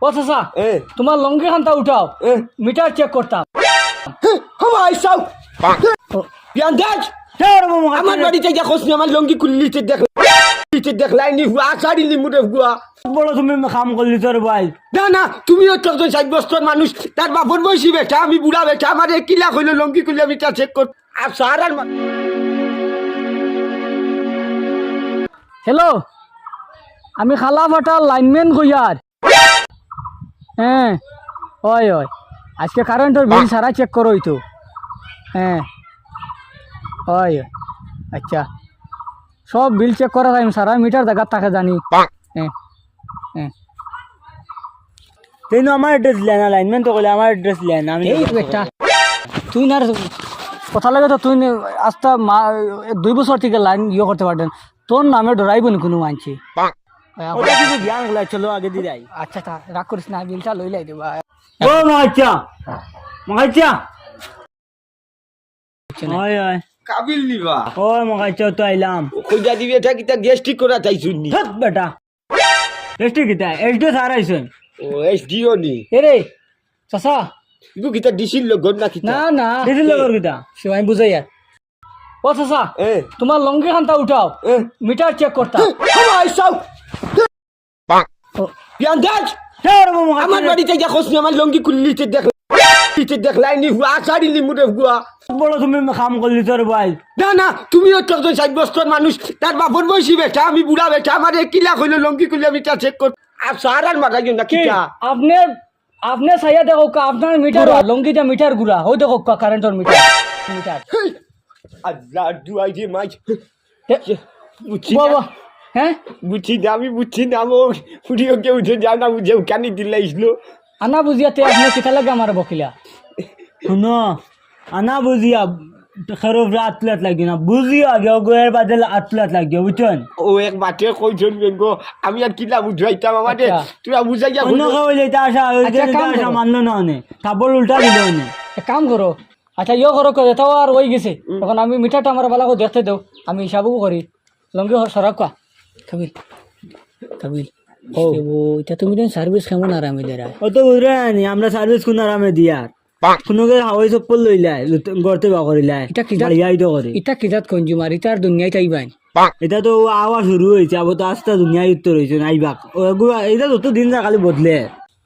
ও চাচা তোমার লঙ্গি খানটা উঠাও। মিটার চেক করতাম আমার বাড়িতে যা খসনি আমার লঙ্গি কুল্লিতে দেখ। লিতে দেখলাই নি হুয়া সারি লিমুরে হুয়া বড় তুমি কাম করলি তোর ভাই না না তুমিও তো একজন ষাট বছর মানুষ তার বাপর বয়সী বেটা আমি বুড়া বেটা আমার এক কিলা হইল লঙ্গি কুলি আমি তা চেক কর আর সারার মা- হ্যালো আমি খালা ফাটার লাইনম্যান কইয়ার হ্যাঁ ওই ওই। আজকে কারেন্টের বিল সারা চেক করো তো। হ্যাঁ ওই আচ্ছা। সব বিল চেক করা টাইম সারা মিটার জায়গার থাকে জানি। হ্যাঁ হ্যাঁ। তুই আমার এড্রেস লেন লাইনম্যান তো কইলে আমার এড্রেস লেন আমি এই বেটা। তুই না কথা লাগে তো তুই আস্তা মা দুই বছর থেকে লাইন ইয়ে করতে পারতেন। তোর নামে ডরাইব নি কোনো মানছি। ওটা কিছু জ্ঞানগুলা চলো আগে যাই। আচ্ছা তা রাগ করিস না বিলটা লই লাই দেবা ও মাইচা মাইচা ওই ওই। কাবিল নিবা। ওই মাইচা তো আইলাম। কইজা দিবি এটা কিতা গ্যাস ঠিক করা চাই শুননি ধত বেটা। এসটি কিতা? এসডি সারা আইছেন। ও এস ডিও নি? এরে চাচা। ইগু কিতা ডিসিল লগন না কিতা? না না। দিদি লগর কিতা? আমি বুঝাই আর ও চাচা এ। তোমার লঙ্গি খানটা উঠাও। মিটার চেক ও, দেখ আমার বাড়িতে যা খসনি আমার লঙ্গি কুল্লিতে দেখ লিতে দেখলাই নি হুয়া সারি লিমুরে হুয়া বড় তুমি কাম করলি তোর ভাই না না তুমিও তো একজন ষাট বছর মানুষ। তার বাপর বয়সী বেটা আমি বুড়া বেটা আমার এক কিলা হইল লঙ্গি কুলি আমি তা চেক কর আর সারার মাথা না কি? কিতা আপনি আপনি সাইয়া দেখো কা আপনার মিটার লঙ্গিটা মিটার গুড়া। হই দেখো কা কারেন্টের মিটার। মিটার। আল্লাহ দুয়াই যে মাছ বাবা না? হ্যাঁ? বুঝছি না আমি বুঝছি না ও ফুড়িও কেউ উঠে যা না বুঝে কানি দিলাইছিল আনা বুঝিয়াতে আপনি কিতা লাগে আমার বকিলা? শুনো আনা বুঝিয়া খেরো আতলাত লাগি না বুঝিয়া আগে গোয়ের বাদে আতলাত লাগি বুঝছেন? ও এক মাঠে কইছেন বেঙ্গ আমি আর কিলা বুঝাইতাম আমাদের আচ্ছা। তুই বুঝাইয়া অন্য খাওয়াইলে এটা আসা কাম আসা মানলো না অনে উল্টা দিল অনে এক কাম করো আচ্ছা ইয়ে করো করে তাও আর ওই গেছে। এখন আমি মিটারটা আমার বালাকে দেখতে দেও আমি হিসাবও করি। লঙ্গি সরাক কা কাবিল কাবিল। ও। এটা তুমি দেন সার্ভিস কেমন আর আমি দেরা ও তো বুঝরে নি আমরা সার্ভিস কোন আরামে দিয়ার কোনোকে হাওয়াই চপ্পল লইলাই গড়তে বা করিলাই এটা কি বাড়িয়াই তো করে। ইটা কিজাত কনজিউমার ইটার দুনিয়ায় তাইবাই এটা তো আওয়া শুরু হয়েছে আবার তো আস্তে দুনিয়া উত্তর হয়েছে নাইবাক এটা যত দিন যা খালি বদলে।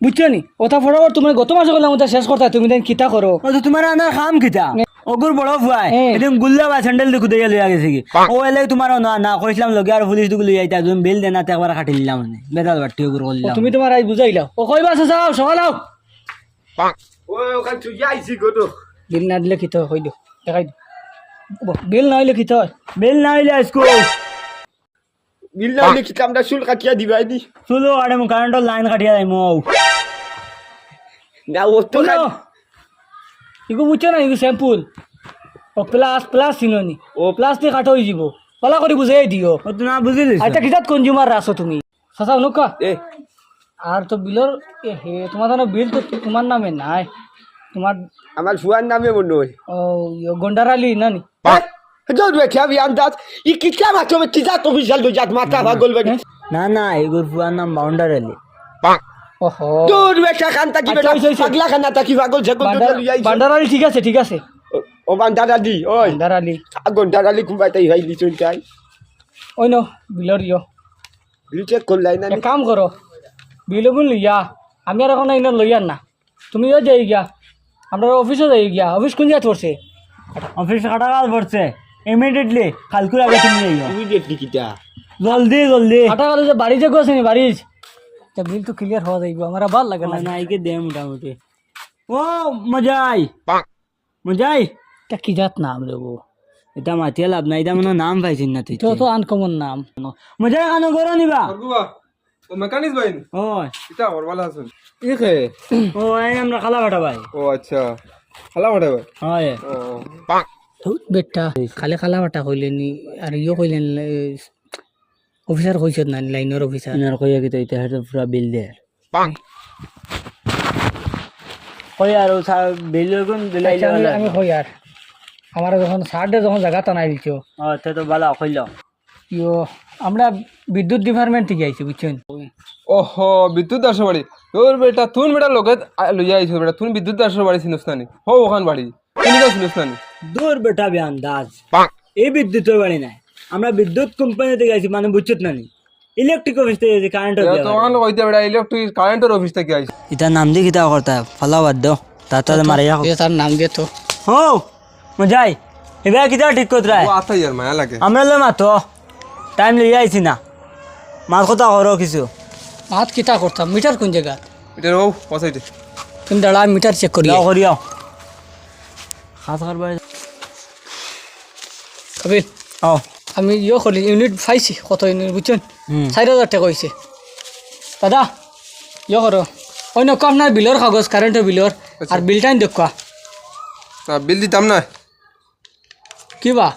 বুঝছ নি? ওটা ফটাফট তুমি গত মাসে গেলাম ওটা শেষ করতা তুমি দেন কিতা করো? ও তো তোমার আনার খাম কিতা? অগুর বড় ভুয়াই এদিন গুল্লা বা স্যান্ডেল দেখু দিয়ে লইয়া গেছে কি ও এলে তোমার না না কইছিলাম লগে আর পুলিশ দুগুলো যাইতা তুমি বেল দেনা তে একবার কাটি দিলাম মানে। বেদাল বাটি অগুর করলাম তুমি তোমার আজ বুঝাইলাও ও কইবা আছে যাও সকাল আও ও ওখান তুই আইছি গো বিল না দিলে কিতা কই দিও দেখাই দিও বিল না হইলে কিতা হয় বেল না হইলে আজকো বিল্লা লিখি কামটা চুল কাটিয়া দিবাই দি চলো আরে মো কারেন্টর লাইন কাটিয়া যাই মো। না ও তো ইগো বুঝছ না ইগো স্যাম্পুল ও প্লাস প্লাস চিননি ও প্লাস দিয়ে কাঠ হয়ে যাব। পালা করে বুঝাই দিও না বুঝিলিস আচ্ছা কিতাত কনজিউমার আছো তুমি? চাচা অনুকা এ। আর তো বিলর এ হে তোমার জানো বিল তো তোমার নামে নাই। তোমার আমার ফুয়ার নামে হয় ও ইয়ো গন্ডারালি না নি? না না এগুর ফুয়ার নাম বাউন্ডার এলি বেটা কি আচ্ছা, বেটা? কি পাগল ছাগল ঠিক আছে ঠিক আছে। ও ওই। কুম্বাই তাই ভাই লিচুন চাই। ওই নো বিলর ইয়ো। লিচে করলাই না এক কাম করো বিল লইয়া আমি আর এখন ইন লইয়ার না। তুমিও যাই গিয়া আমরা অফিসও যাই গিয়া। অফিস কোন জায়গা পড়ছে? অফিস কাটা কাজ পড়ছে ইমিডিয়েটলি কালকুর আগে তুমি তুমি কিটা? জলদি জলদি। আটা গেল যে বাড়ি যে গেছে নি বাড়ি তা বিল তো ক্লিয়ার হওয়া যাইব আমার ভালো লাগে না নাইকে দে মোটামুটি ও মজাই মজাই তা কি জাত নাম দেবো এটা মাতিয়ে লাভ নাই এটা মানে নাম পাইছিস না তুই তো তো আনকমন নাম মজাই কানো করো নিবা ও মেকানিক বাইন ও এটা ওর ভালো আছেন ইখে ও এই আমরা খালা বাটা ভাই ও আচ্ছা খালা মাঠে ভাই হয় ও বেটা খালে খালা বাটা কইলে নি আর ইয়ে কইলেন অফিসার কইছে না লাইনের অফিসার ইনার কইয়া কি তো এটা হেটা পুরা বিল দে পাং। কই আর ও সা বিল কোন দিলাই আচ্ছা, আমি আমি কই আর আমার যখন সারডে যখন জায়গা টানাই দিছো। ও তে তো বালা কইল ইয়ো আমরা বিদ্যুৎ ডিপার্টমেন্ট থেকে আইছি বুঝছেন? ওহো বিদ্যুৎ দাসের বাড়ি। তোর বেটা তুন বেটা লোকে লইয়া আইছো বেটা তুন বিদ্যুৎ দাসের বাড়ি চিনিস নানি হো ওখান বাড়ি। তুমি তো চিনিস নানি দূর বেটা বে আন্দাজ। এই বিদ্যুতের বাড়ি নাই। আমরা বিদ্যুৎ কোম্পানি থেকে আইছি মানে বুঝছত না নি? ইলেকট্রিক অফিস থেকে আইছি কারেন্ট তো ওখান কইতে বেটা ইলেকট্রিক কারেন্টের অফিস থেকে আইছো। ইতার নাম দিয়ে কিতা করতা? ফালা বাদ দাও। তাতা মারিয়া এ তার নাম দিয়ে তো। হো মজাই এবার কিতা ঠিক করতে ও আতা ইয়ার মায়া লাগে। আমরা লো মাতো টাইম লিয়ে আইছি না। মার কথা করো কিছু? মাত কিতা করতাম মিটার কোন জায়গা এটা ও পসাইতে তুমি দাঁড়া মিটার চেক করি যাও করিও খাস করবা কবির ও আমি ইয়ে করি ইউনিট পাইছি কত ইউনিট বুঝছেন। চার হাজার টাকা হয়েছে দাদা ইয়ে করো অন্য কম আপনার বিলর কাগজ কারেন্টের বিলর আর বিলটাই দেখুয়া না বিল দিতাম না? কিবা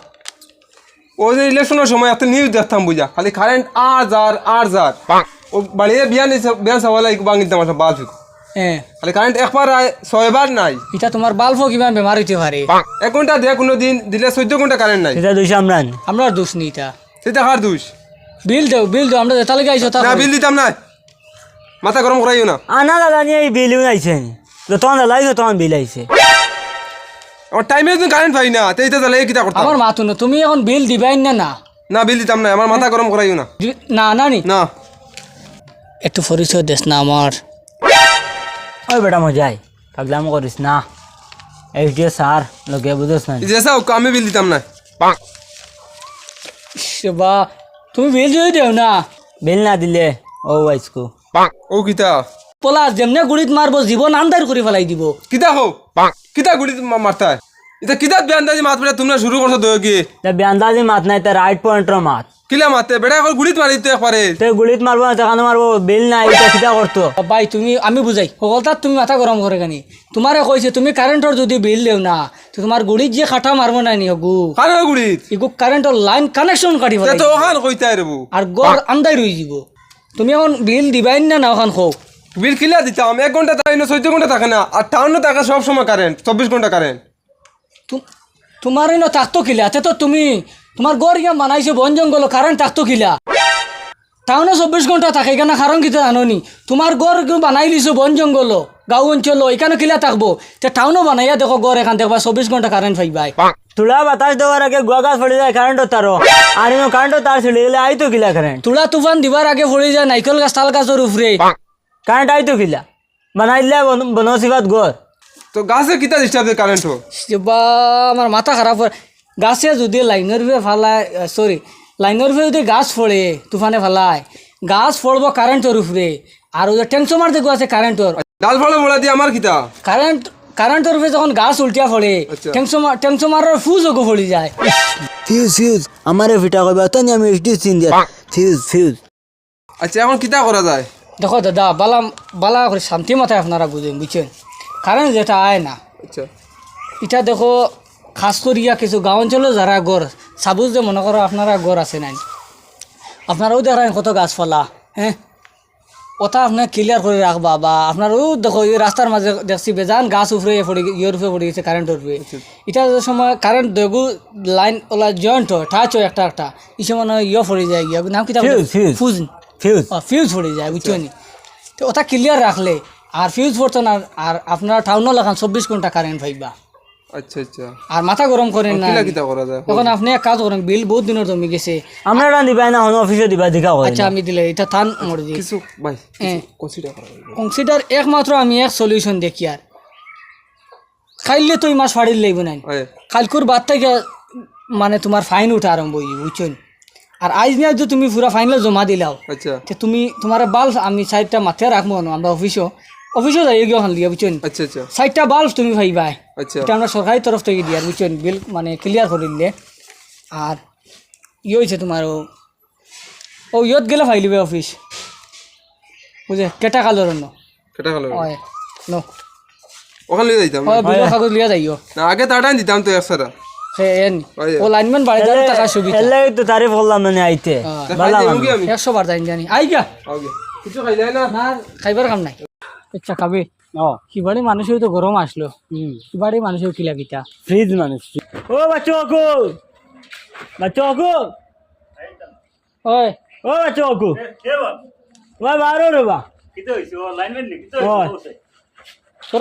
ও যে ইলেকশনের সময় এত নিউজ দেখতাম বুঝা খালি কারেন্ট আর যার আর যার ও বাড়িয়ে বিয়ান বিয়ান সবাই বাঙি দিতাম আসলে বাল ফিকো হ্যাঁ। খালি কারেন্ট একবার ছয়বার নাই। এটা তোমার বাল্বও কিমান বেমার হইতে পারে? এক ঘণ্টা দেয় কোনো দিন দিলে চোদ্দ ঘণ্টা কারেন্ট নাই। সেটা দুইশো আমরা আমরা দোষ নেই এটা। সেটা কার দোষ। বিল দেও বিল দেও আমরা যেটা লাগে আইসো তা না বিল দিতাম না মাথা গরম করাইও না। আনা দাদা নিয়ে এই বিল আইছে তখন লাইছে তখন বিল আইছে। আমার টাইমে যদি কারেন্ট পাই না তো এইটা তাহলে কিতা করতাম আমার মাতুন তুমি এখন বিল দিবাই না না? না বিল দিতাম না আমার মাথা গরম করাইও না। না না নি? না। একটু পরিচয় দেশ না আমার ওই বেটা মজাই পাগলাম করিস না। এইচ ডি স্যার লোকে বুঝোস না জেসা ওকে আমি বিল দিতাম না বা তুমি বিল দিয়ে দেও না বিল না দিলে ও আইসকু ও কিতা? পোলা যেমনে গুড়িত মারবো জীবন আন্দার করে ফেলাই দিব। কিতা হোক কিতা গুড়িত মারতা এটা কিতা বিয়ান দাজি মাত বেটা তোমরা শুরু করছ দো কি তে বেআন্দাজি মাত নাই তে রাইট পয়েন্টর মাত কিলা মারতে বেটা এখন গুলিত মারি দিতে পারে তে গুলিত মারবো না তেখানে মারবো বিল নাই এটা কিতা করতো ভাই তুমি আমি বুঝাই সকলতার তুমি মাথা গরম করে কেনি তোমারে কইছে তুমি কারেন্টর যদি বিল দেও না তো তোমার গুড়িত যে খাটা মারবো না নি হগু কার গুলিত ইগু কারেন্টর লাইন কানেকশন কাটি তে তো ওখান কইতাই রেবু আর গড় আন্দাই রই যাব তুমি এখন বিল দিবাই না না ওখান হোক বিল কিলা দিতাম এক ঘণ্টা তাই না চোদ্দ ঘণ্টা থাকে না আর টাউনে থাকে সব সময় কারেন্ট চব্বিশ ঘণ্টা কারেন্ট তোমার ন থাকতো কিলা? তে তো তুমি তোমার গড় ইয়া বানাইছে বন জঙ্গল কারেন্ট থাকতো কিলা? টাউনে চব্বিশ ঘণ্টা থাকে এখানে কারণ কিতা জাননি তোমার গড় বানাই লিছো বন জঙ্গল গাঁও অঞ্চল এখানে কিলা থাকব তে টাউনও বানাইয়া দেখো গড় এখান দেখবা চব্বিশ ঘণ্টা কারেন্ট পাইবাই তুলা বাতাস দেওয়ার আগে গুয়া গাছ পড়ে যায় কারেন্ট তারও আর ইনো কারেন্ট তার ছিঁড়ে গেলে আইতো কিলা কারেন্ট তুলা তুফান দিবার আগে পড়ে যায় নাইকল গাছ তাল গাছের উপরে কারেন্ট আইতো কিলা? বানাই দিলে বনসিবাত গড়। তো গাছে কিতা ডিস্টার্ব কারেন্ট হোক বা আমার মাথা খারাপ হয়। গাছে যদি লাইনের ভিতরে ফালায় সরি লাইনের ভিতরে যদি গাছ ফোড়ে তুফানে ফালায় গাছ ফোড়ব কারেন্টের উপরে আর ওই ট্যাংসমার দেখো আছে কারেন্টর ডাল ফালে মোড়া দিয়ে আমার কিতা? কারেন্ট কারেন্টের উপরে যখন গাছ উল্টিয়া ফোড়ে। ট্যাংসমার ট্যাংসমারের ফুজ ওগো ফড়ি যায়। ফিউজ ফিউজ আমারে ফিটা করবে তো আমি এইচডি সিন দিয়া। ফিউজ ফিউজ আচ্ছা এখন কিতা করা যায়। দেখো দাদা বালা বালা করে শান্তি মাথায় আপনারা বুঝেন বুঝছেন কারেন্ট যেটা আয় না। আচ্ছা। এটা দেখো খাস করিয়া কিছু গাঁও অঞ্চলে যারা গড় সাবুজ যে মনে করো আপনারা গড় আছে নাই আপনারাও দেখেন কত গাছপালা হ্যাঁ? ওটা আপনার ক্লিয়ার করে রাখবা বা আপনারও দেখো এই রাস্তার মাঝে দেখছি বেজান গাছ উপরে পড়ে গে- ইয়ের উপরে পড়ে গেছে কারেন্টের উপরে। এটা যে সময় কারেন্ট দেখু লাইন ওলা জয়েন্ট হয় টাচ হয় একটা একটা এই সময় ইয়ে পড়ে যায় ইয়ে নাম কি fuse. ফিউজ ফিউজ পড়ে যায় বুঝছ নি? তো ওটা ক্লিয়ার রাখলে আর ফিউজ পড়তো না আর আপনারা টাউনও লাগান চব্বিশ ঘণ্টা কারেন্ট পাইবা আচ্ছা আচ্ছা। আর মাথা গরম করেন না। এখন আপনি এক কাজ করেন বিল বহুত দিনের জমি গেছে। আমরা না হন অফিসে দিবা দেখা হয় আচ্ছা আমি দিলে এটা থান মর্জি কিছু ভাই হ্যাঁ। কনসিডার কনসিডার একমাত্র আমি এক সলিউশন দেখি আর। খাইলে তো ফাড়ির লাগবে নাই আয় কালকুর বাদ থেকে মানে তোমার ফাইন উঠা আরম্ভ হই বুঝছেন? আর আজ নিয়ে যদি তুমি পুরা ফাইনাল জমা দিলাও। আচ্ছা। তুমি তোমার বাল্ব আমি সাইডটা মাথায় রাখব না আমরা অফিসও অফিসও যাই গিয়ে ওখান দিয়ে বুঝছেন আচ্ছা আচ্ছা। সাইডটা বাল্ব তুমি ভাইবাই আচ্ছা। এটা আমরা সরকারি তরফ থেকে বুঝছেন বিল মানে ক্লিয়ার করে দিলে। আর ই হয়েছে তোমার ও ও ইয়ত গেলে ফাইলিবে অফিস বুঝে কেটা কালোর অন্য কেটা হলো হয় নো। ওখানে লিয়ে যাইতাম। হয় বিল কাগজ লিয়া যাইও না আগে তাড়াই দিতাম তো একসাথা সে এন। ও লাইনম্যান বাড়ি যাওয়ার টাকা সুবিধা। এলে তো তারিফ করলাম মানে আইতে? ভালো মানুষ। আমি। একশো বার জানি জানি আই কিছু খাই না? না খাইবার কাম নাই। আচ্ছা খাবে? ও কিবাড়ি মানুষের তো গরম আসলো হুম কিবাড়ি মানুষের কিলা কিতা ফ্রিজ মানুষ। ও বাচ্চা অকু বাচ্চা অকু ওই ও বাচ্চা কাকু ওই বারো রে বা ওই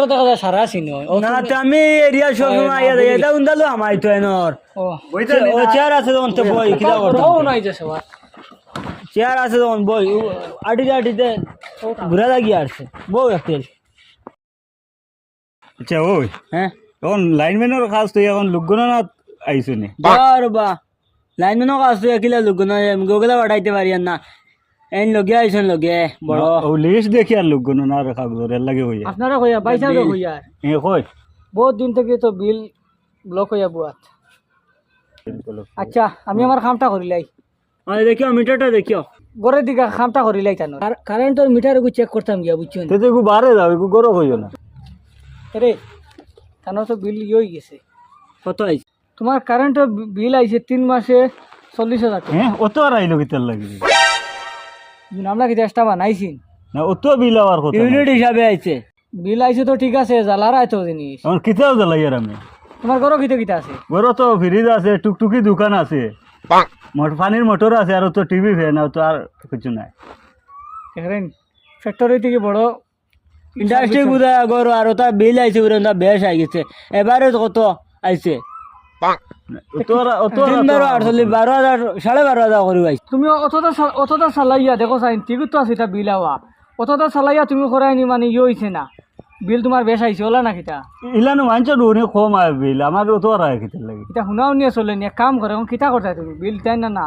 দেখা যায় সারা চিনি না তো আমি এরিয়া সব সময় আইয়া দেখি এটা উন্দালো আমার তো এনর ও ও চেয়ার আছে তো বই কিলা ও নাই যে সবার চেয়ার আছে তখন বই আটিতে আটিতে ঘুরে লাগি আসছে। বউ একটু আচ্ছা ওই হ্যাঁ? এখন লাইনম্যানের কাজ তো এখন লোকগণনাথ আইসো নি? বার বা লাইনম্যানও কাজ তো একিলা লোক না গোগলা বাড়াইতে পারি না। এন লগে আইসন লগে বড়। ও লিস্ট দেখি আর লোকগণনার কাগজের এর লাগে হইয়া। আপনারা কইয়া বাইসা কইয়া এ কই? বহুত দিন থেকে তো বিল ব্লক হইয়া বুয়াত। আচ্ছা আমি আমার কামটা করিলাই আরে দেখিও মিটারটা দেখিও। গড়ের দিকে কামটা করিলাই তানো। কারেন্টের মিটার গু চেক করতাম গিয়া বুঝছেন তে তো বারে যাও একু গরো হইও না। রে তানো তো বিল ইয়ে গেছে। কত আইছে? তোমার কারেন্টের বিল আইছে তিন মাসে চল্লিশ হাজার হ্যাঁ অত আর আইলো কিতার লাগে? আমরা কি চেষ্টা বানাইছি। না অত বিল আবার কথা ইউনিট হিসাবে আইছে। বিল আইছে তো ঠিক আছে জ্বালার আইতো জিনিস। এখন কিতাও জ্বালাই আর আমি। তোমার ঘরও কিতে কিতে আছে? গরো তো ফ্রিজ আছে টুকটুকি দোকান আছে। মোট- পানির মোটর আছে আর তো টিভি ফ্যান আর তো আর কিছু নাই। দেখেন ফ্যাক্টরি থেকে বড় ইন্ডাস্ট্রি বুঝা গরু আর ওটা বিল আইছে বুঝে না বেশ আই গেছে। এবারে কত আইছে? তুমি অতটা চালাইয়া দেখো চাইন ঠিক তো আছে এটা বিল আওয়া। অতটা চালাইয়া তুমি করাই নি মানে ইয়ে হয়েছে না। বিল তোমার বেশ আইছে ওলা না কিতা? ইলানো মানছ নুনি কম আয় বিল? আমার অত আর আয় কিতার লাগে। এটা শুনাও নিয়ে চলে নি এক কাম করে এখন কিতা করতে তুমি বিল তাই না না?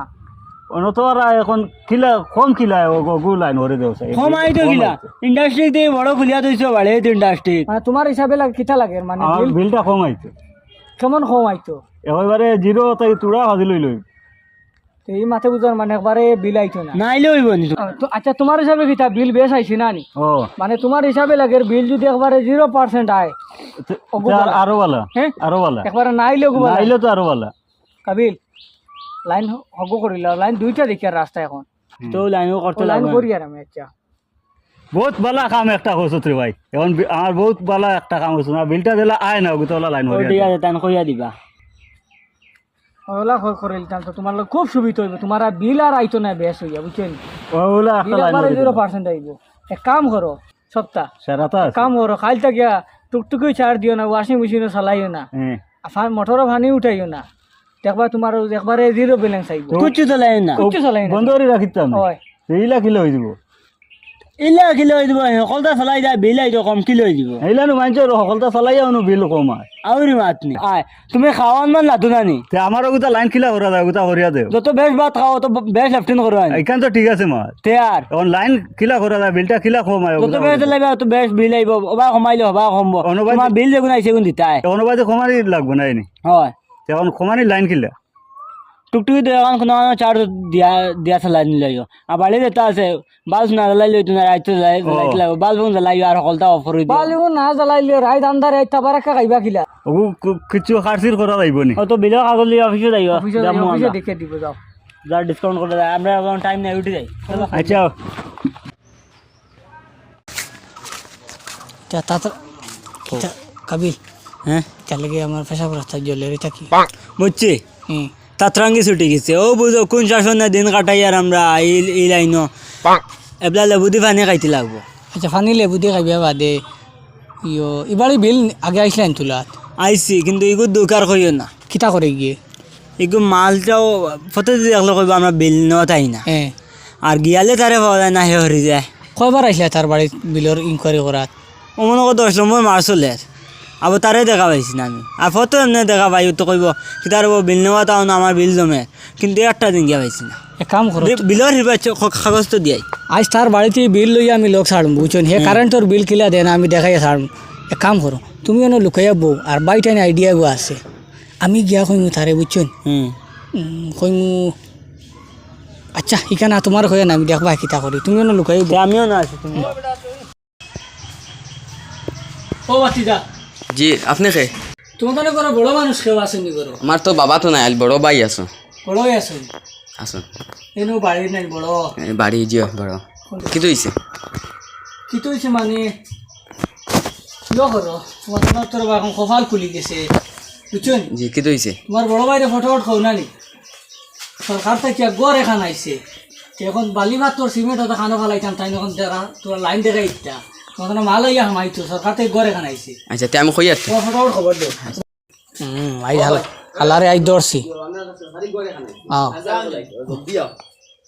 অনত আর আয় এখন কিলা কম কিলা গু লাইন হরে দেও চাই কম আইতো গিলা ইন্ডাস্ট্রি দিয়ে বড় খুলিয়া দিয়েছে বাড়ে ইন্ডাস্ট্রি মানে তোমার হিসাবে লাগে কিতা লাগে মানে বিলটা কম আইছে কেমন কম আইতো এবারে জিরো তাই তুড়া হাজি লই লই তো এই মাথে বুঝার মানে একবারে বিল আইতো না। নাইলে হইব নি তো আচ্ছা তোমার হিসাবে কিতা বিল বেশ আইছে না নি? ও মানে তোমার হিসাবে লাগে বিল যদি একবারে জিরো পার্সেন্ট আয় তে- তে আর- বালা হ্যাঁ আরও বালা। একবারে নাইলে নাইলে তো আরও বালা। কাবিল লাইন হগ করিল লাইন দুইটা দেখি আর রাস্তা এখন। তো লাইনও করতে লাইন করি আর আমি আচ্ছা বহুত বালা কাম একটা করছত রে ভাই। এখন আমার বহুত বালা একটা কাম করছ না। বিলটা দিলা আয় না গোতলা লাইন ঠিক আছে তান কইয়া দিবা। ওলা করিল তো তোমার খুব সুবিধা হইব তোমার আর বিল আর আইতো না বেশ হইয়া বুঝছেন? ওলা জিরো পার্সেন্ট আইব। এক কাম করো সপ্তাহ। কাম করো কাল গিয়া টুকটুকি চার দিও না ওয়াশিং মেশিনও চালাইও না। হ্যাঁ। মোটরও ভানি উঠাইও না। দেখবা তোমার একবারে জিরো ব্যালেন্স আইব। কুচু তো লাইন না। কিচ্ছু চালাই না। বন্ধ করে রাখিতাম। হয়। এইলা কিলো হয়ে যাব ইলা কিলো হয়ে দিব? সকলটা চলাই যায় বিল আইতো কম কিলো হয়ে দিব? এইলানো মানছে সকলটা চালাই আনো বিল কম আয় আউরি মাতনি আয় তুমি খাওয়ান মান লাতো নানি? তে আমার গোটা লাইন কিলা করা যায় গোটা করিয়া দেও। যত বেশ ভাত খাও তো বেশ লেফটেন করো আনি এখান তো ঠিক আছে মার তে আর এখন লাইন কিলা করা যায় বিলটা কিলা কম আয় যত বেশ লাগবে তত বেশ বিল আইব ওবা কমাইলে হবা কমব অনুবাদ- তোমার বিল যেগুন আইছে গুণ দিতাই। এখন বাদে কমানি লাগবো না। এনে হয় এখন কমানি লাইন কিলা টুকটুকি তো এখন কোনো চার দিয়া দিয়া চালাই নিলাইও আর বাড়ি যেটা আছে বাল্ব না জ্বালাই লই তোমার রাইতো লাইট লাগবে বাল্ব জ্বালাই আর সকলটা অফর হয়ে বাল এগুলো না জ্বালাইলে রাইত আন্ধারে আইতা বারে খাইবা কিলা। কিছু খারচির করা যাইব নি? তো বিলের কাগজ অফিসে যাইও অফিসে। দেখে দিব যাও। যা ডিসকাউন্ট করে দেয় আমরা টাইম নেই উঠে যাই চলো। আচ্ছা। কাবিল হ্যাঁ তাহলে আমার পেশাব রাস্তা জ্বলে রে থাকি বুঝছি তাতরাঙ্গি ছুটি গেছে। ও বুঝো কোন শাসন না দিন কাটাই আর আমরা এই এই লাইন এবলা লেবু দি পানি খাইতে লাগবো। আচ্ছা ফানি লেবু দিয়ে খাইবা বাদে। ইয়ো এবারে বিল আগে আইসলেন তোলাত? আইসি কিন্তু এগু দোকার করিও না। কিতা করে গিয়ে? এগু মালটাও ফটো দিয়ে দেখলে কইব আমরা বিল নেওয়া তাই না। হ্যাঁ আর গিয়ালে তারে পাওয়া যায় না হে হরি যায়। কয়বার আইসলে তার বাড়িত বিলের ইনকোয়ারি করাত ও মনে কর দশ নম্বর মার আবার তারে দেখা পাইছি না আমি। আর ফটো এমনি দেখা পাই তো কইব কি তার বিল নেওয়া তাও না আমার বিল জমে। কিন্তু একটা দিন গিয়া পাইছি না। এক কাম করো বিলের হিবা কাগজ তো দিয়াই। আজ তার বাড়িতে বিল লইয়া আমি লোক ছাড়ম বুঝছেন হে কারেন্টর বিল কিলা দেন আমি দেখাই ছাড়ম। এক কাম করো তুমি এনে লুকাইয়া বউ আর বাইটাই আইডিয়া গো আছে। আমি গিয়া কইমু তারে বুঝছেন কইমু আচ্ছা ইখানা তোমার কইয়া না আমি দেখবা কিতা করি তুমি এনে লুকাই আমিও না আছি তুমি। ও বাতিদা জি আপনি কে? তোমার কানে করো বড় মানুষ কেউ আসেনি করো আমার তো বাবা তো নাই বড় ভাই আছো। বড়ই আসেন আসুন এনো বাড়ির নাই বড়। বাড়ি জিও বড়। কি তো হইছে কি তো হইছে মানে কিয় করো তোমার তোমার তোর এখন কপাল খুলি গেছে বুঝছেন জি কি তো হইছে তোমার বড় ভাইরে ফটোফট খাও না নি? সরকার থেকে গড় এখান আইছে। এখন বালি ভাত তোর সিমেন্ট হতো খানো ফেলাইতাম তাই এখন তোর লাইন দেখা ইচ্ছা তখন মাল হইয়া হামাইতো সরকার থেকে গড়ে খানাইছে আচ্ছা তে আমি কই আছি তোমার খবর দে। হুম আই হালা হালারে আই দর্শি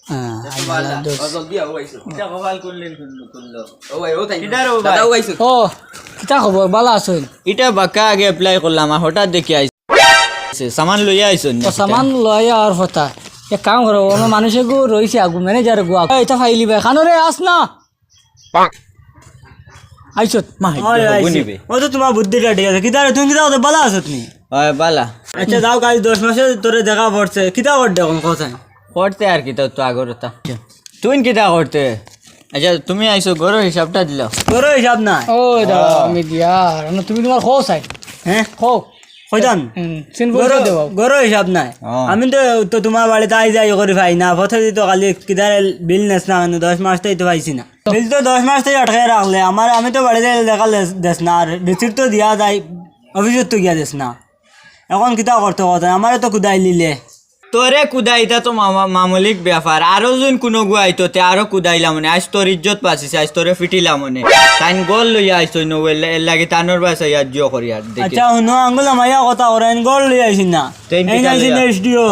হ্যাঁ আই হালা দর্শি ও বালা আছেন এটা বাক্কা আগে এপ্লাই করলাম হঠাৎ দেখি আইছে। সামান লইয়া আইছো ও সামান লয় আর হতা এক কাম করো আমার মানুষে গু রইছে আগু ম্যানেজার গু এটা ফাইলি ভাই খানো রে আস না। আইছত। ও তো তোমার বুদ্ধিটা ঠিক আছে কিতা তুমি কিতা বালা আছো তুমি? হয় বালা আচ্ছা যাও কাজ দশ মাসে তোরে দেখা পড়ছে কিতা করতে এখন কোথায় করতে আর কি তো তো আগরতা তুই কিতা করতে? আচ্ছা তুমি আইছো গরো হিসাবটা দিল তোর হিসাব নাই ও দা মিডিয়ার তুমি তোমার খো চাই। হ্যাঁ খো দেব গরো হিসাব নাই। আমি তো তো তোমার বাড়িতে আই যাই করে ভাই না। পথে তো কালি কিদারে বিল নেস না দশ মাস তাই তো পাইছি না। বিল তো দশ মাস তাই আটকে রাখলে। আমার আমি তো বাড়িতে দেখা দেস না। আর তো দিয়া যায় তো গিয়া দেস না। এখন কিতা করতে কথা আমারে তো কুদাই লিলে। তোরে কুদাইতা তো মামা মামুলিক ব্যাপার। আরও যোন কোনো গুয়াইতো তে আরও কুদাইলাম মনে আজ তোর ইজ্জত পাচিছে আজ তোরে ফিটিলাম মনে তাইন গোল লইয়া আইছো নো এর লাগি তানোর বাসা ইয়ার জিও করি আর আচ্ছা শুনো আঙ্গুল মাইয়া কথা ওরা গল লই আইছি না। এই. এসডিও।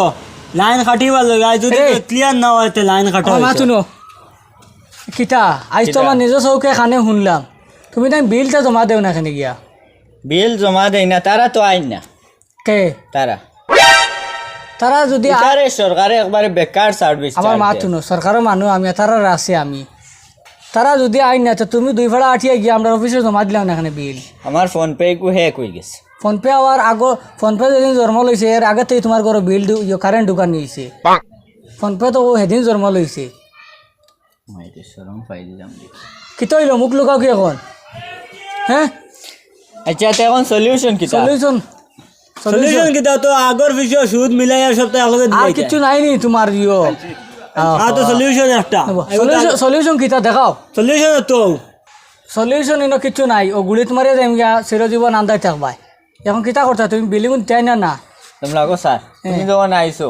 লাইন কাটিবার লাগে আজ যদি ক্লিয়ার না হয় তে লাইন কাটা আমার মাতুনো কিতা? আজ তো আমার নিজের চৌকে খানে শুনলাম। তুমি তাই বিলটা জমা দেও না খানে গিয়া? বিল জমা দেই না তারা তো আইন না। কে? তারা তারা যদি আ- তারে সরকারে একবারে বেকার সার্ভিস আমার মাতুনো সরকারের মানুষ আমি তারা আছে আমি। তারা যদি আইন না তো তুমি দুই ভাড়া আঠিয়ে গিয়ে আমরা অফিসে জমা দিলাম না এখানে বিল? আমার ফোন পে কু হেক হয়ে গেছে। ফোনপে আবার আগ ফোনপে যেদিন জন্ম লইছে এর আগে থেকে তোমার ঘর বিল কারেন্ট দোকান নিয়েছে ফোনপে তো ও সেদিন জন্ম লইছে মাইরে শরম পাই দিলাম কি তো হইল? মুখ লুকাও কি এখন? হ্যাঁ আচ্ছা তো এখন সলিউশন কি সলিউশন সলিউশন কিতা? তো আগর বিষয় সুদ মিলাই আর সপ্তাহে একলগে আর কিছু নাই নি তোমার ইয়ো। আর তো সলিউশন একটা। সলিউশন কিতা? দেখাও। সলিউশন তো সলিউশন ইনো কিছু নাই। ও গুলিত মারিয়ে যাইম গিয়া চিরজীবন আন্দাই থাকবাই। এখন কিতা করতা তুমি বিলিং তাই না না? তোমরা গো স্যার তুমি যখন আইছো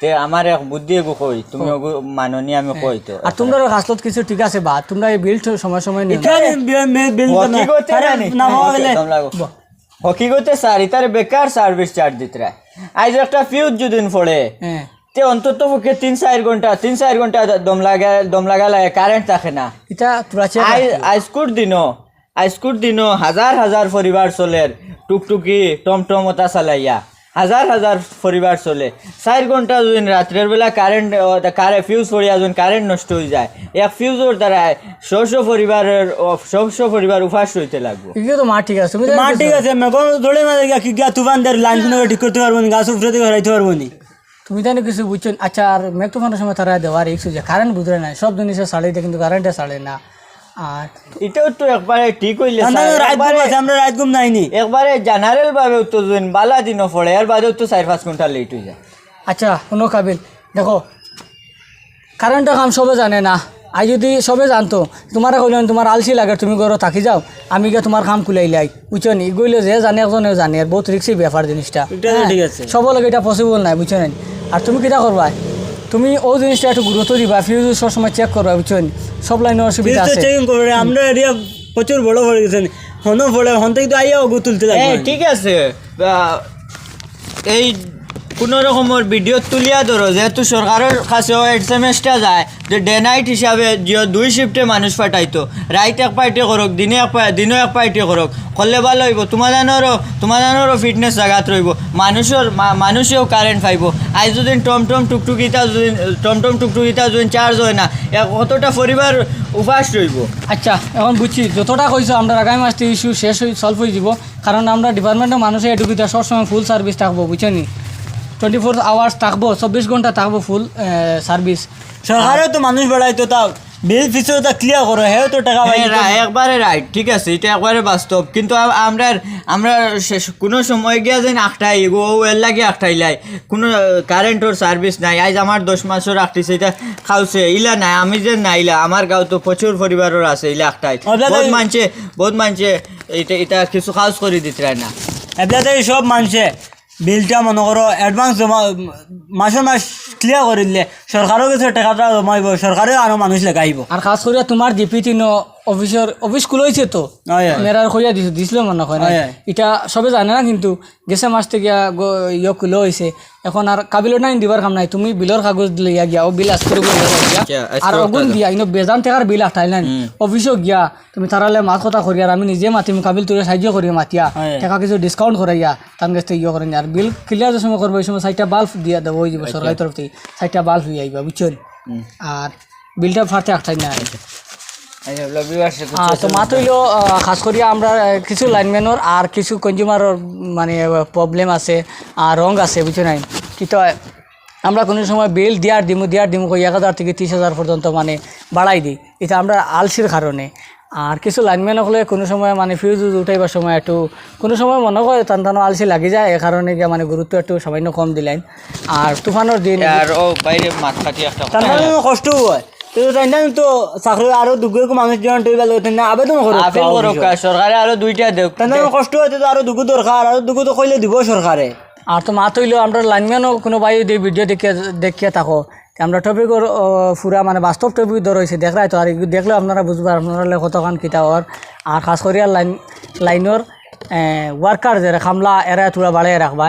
তে আমার এক বুদ্ধি এগো কই তুমি ওগো মাননি আমি কই তো। আর তোমরা হাসলত কিছু ঠিক আছে বা? তোমরা এই বিল সময় সময় নিয়ে। হকিগতে গো স্যার ইতারে বেকার সার্ভিস চার্জ দিতে আজ একটা ফিউজ যদিন পড়ে তে অন্তত পক্ষে তিন চার ঘণ্টা তিন চার ঘণ্টা দম লাগা দম লাগালে কারেন্ট থাকে না এটা তোরা আইস্কুট দিন আইস্কুট দিন হাজার হাজার পরিবার চলের টুকটুকি টমটম ওটা চালাইয়া। হাজার হাজার পরিবার চলে। চার ঘণ্টা যদি রাত্রের বেলা কারেন্ট কারে ফিউজ পড়িয়া যদি কারেন্ট নষ্ট হয়ে যায়। এক ফিউজের দ্বারা শস্য পরিবারের শস্য পরিবার উপাস হইতে লাগবো। এগুলো তো মা ঠিক আছে তুমি মা ঠিক আছে মেঘন দৌড়ে মারে গিয়া কি গিয়া তুফান দের লাইন শুনে ঠিক করতে পারব নি গাছ উপরে হরাইতে পারব নি। তুমি জানি কিছু বুঝছ আচ্ছা আর মেঘ তুফানের সময় তারা দেওয়ার ইস্যু যে কারেন্ট বুঝে না সব জিনিসে সাড়ে কিন্তু কারেন্টে সাড়ে না। আর এটাও তো একবারে ঠিক হইলে আমরা স্যার, রাত ঘুম একবারে- আছে আমরা রাত ঘুম নাইনি। একবারে জেনারেল ভাবে তো বালা দিনও পড়ে এর বাদেও তো চার পাঁচ ঘণ্টা লেট হয়ে যায়। আচ্ছা শুনো কাবিল দেখো কারেন্টের কাম সবে জানে না। আই যদি সবে জানতো তোমার কইলেন তোমার আলসি লাগে তুমি ঘরে থাকি যাও আমি গিয়ে তোমার কাম কুলাই লাই। বুঝছ নি? গইলে যে জানে একজনে জানে আর বহুত রিক্সি ব্যাপার জিনিসটা। এটা তো হ্যাঁ, ঠিক আছে। সব লগে এটা পসিবল নাই বুঝছ নি? আর তুমি কিটা করবা? তুমি ও জিনিসটা একটু গুরুত্ব দিবা ফিউজ সবসময় চেক করবা বুঝছেন সব লাইনের অসুবিধা আছে। চেকিং করে আমরা এরিয়া প্রচুর বড় হয়ে গেছেন। হনো পড়ে হন থেকে তো আইয়া ওগু তুলতে লাগবে। ঠিক আছে। এই কোনো রকমের ভিডিও তুলিয়া ধরো যেহেতু সরকারের কাছেও এম এসটা যায়। যে ডে নাইট হিসাবে জিও দুই শিফটে মানুষ পাঠাইতো রাইট এক পার্টি করক দিনে এক পা- দিনও এক পার্টি করক করলে ভালো হইব তোমাদানোরও তোমাদানোরও ফিটনেস জাগাত রইব মানুষের মানুষেও কারেন্ট পাইব। আজ যদি টমটম টুকটুকিটা যদি টমটম টুকটুকিটা যদি চার্জ হয় না কতটা পরিবার উপাস রইব আচ্ছা এখন বুঝছি যতটা কইছো আমরা আগামী মাসটি ইস্যু শেষ হয়ে সলভ হয়ে যাব কারণ আমরা ডিপার্টমেন্টের মানুষের এডুকেটার সবসময় ফুল সার্ভিস থাকব বুঝছেনি টোয়েন্টি ফোর আওয়ার্স থাকব চব্বিশ ঘণ্টা থাকব ফুল সার্ভিস সরকারেও তো মানুষ বাড়াইতো তা বিল ফিসও তো ক্লিয়ার করো হেও তো টাকা পাই হ্যাঁ, একবারে রাইট ঠিক আছে এটা একবারে বাস্তব কিন্তু আমরা আমরা কোনো সময় গিয়া যেন আখটাই গো এর লাগে আখটাইলাই কোনো কারেন্টর সার্ভিস নাই আজ আমার দশ মাসের আখটিছে এটা খাওছে ইলা নাই আমি যে নাইলা আমার গাঁও তো প্রচুর পরিবারের আছে ইলা আখটাই। বহুত মানছে বহুত মানছে এটা এটা কিছু খাউস করে দিতে না। এবিলাক সব মানুষে বিলটা মনে করো অ্যাডভান্স জমা, মাসে মাস ক্লিয়ার করে দিলে সরকারও কিছু টাকাটা জমাইব সরকারেও আরও মানুষ লেগাইব। আর খাস করে তোমার ডিপিটি ন অফিসর অফিস খুলেছে তো। মেরার কইয়া দিছিল দিছিল মনে হয় না। এটা সবে জানে না কিন্তু গেছে মাস থেকে ইয়ে খুলে হয়েছে। এখন আর কাবিলৰ নাই দিবার কাম নাই। তুমি বিলৰ কাগজ লইয়া গিয়া ও বিল কিয়া, আজ আর অগুন দিয়া ইনো বেজান টাকার বিল আঠাই নাই। অফিসও গিয়া তুমি তারালে মাত কথা করি আর আমি নিজে মাতিম কাবিল তোরে সাহায্য করি মাতিয়া। টাকা কিছু ডিসকাউন্ট করাইয়া তার কাছ থেকে ইয়ে করেন আর বিল ক্লিয়ার যে সময় করব এই সময় চারটা বাল্ব দিয়া দেবো ওই যাব সরকারি তরফ থেকে। চারটা বাল্ব হয়ে আইবা বুঝছেন আর বিলটা ফাটতে আঠাই না আহ, তো মাত হইল খাস করিয়া আমরা কিছু লাইনম্যানের আর কিছু কনজিউমারের মানে প্রবলেম আছে আর রং আছে বুঝছ নাই? কি তো আমরা কোনো সময় বিল দিয়ার দিমু দিয়ার দিমু এক হাজার থেকে ত্রিশ হাজার পর্যন্ত মানে বাড়াই দিই। এটা আমরা আলসির কারণে। আর কিছু লাইনম্যান হলে কোনো সময় মানে ফিউজ উঠাইবার সময় একটু কোনো সময় মনে করে টান টানো আলসি লাগি যায় এ কারণে গিয়ে মানে গুরুত্ব একটু সামান্য কম দিলেন। আর তুফানোর দিন আর ও বাইরে মাত কাটি একটা কষ্ট হয়। তো তাই না তো চাকরি আরও দুগুক মানুষ তৈরি তাই না আবেদন করো আপিল করুক সরকারে আরও দুইটা দেখ তাই কষ্ট হয় তো আরও দুগু দরকার আরও দুগু তো কইলে দিব সরকারে আর তো মাত হইলেও আমরা লাইনম্যানও কোনো বাই দিয়ে ভিডিও দেখিয়ে দেখিয়ে থাকো। আমরা টপিকর ফুরা মানে বাস্তব টপিক ধর হয়েছে দেখাই তো আর দেখলেও আপনারা বুঝবার আপনারা কতক্ষণ কিতা হওয়ার আর খাস করিয়া লাইন লাইনের ওয়ার্কার যারা খামলা এরা তোরা বাড়াই রাখবা